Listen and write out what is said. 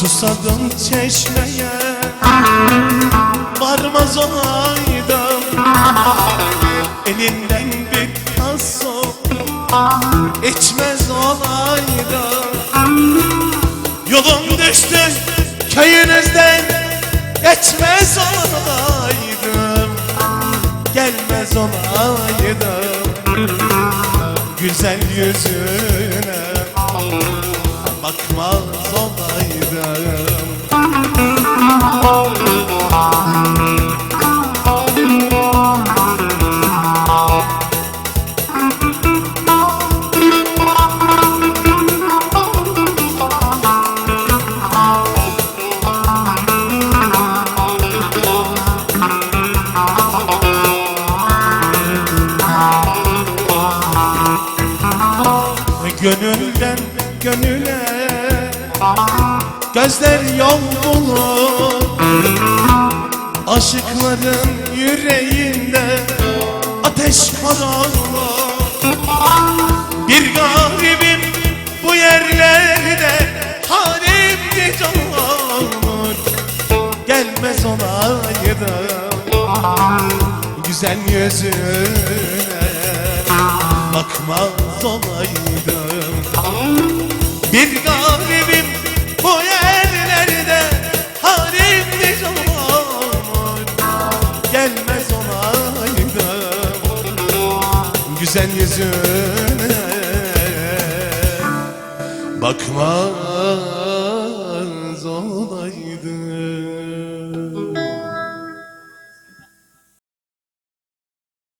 Susadım çeşmeye Varmaz olaydım Elinden bir tas su içmez olaydım Yolum düştü köyünüzden Geçmez olaydım Gelmez olaydım Güzel yüzüne bakmaz olaydım Gönülden gönüle. Gözler yol bulur. Aşıkların yüreğinde Ateş kararlar Bir garibim bu yerlerde Halim nice olur. Gelmez olaydım Güzel yüzüne bakmaz olaydım. Bir garibim bu yerlerde halim nice olur Gelmez olaydım. Güzel yüzüne Bakmaz olaydım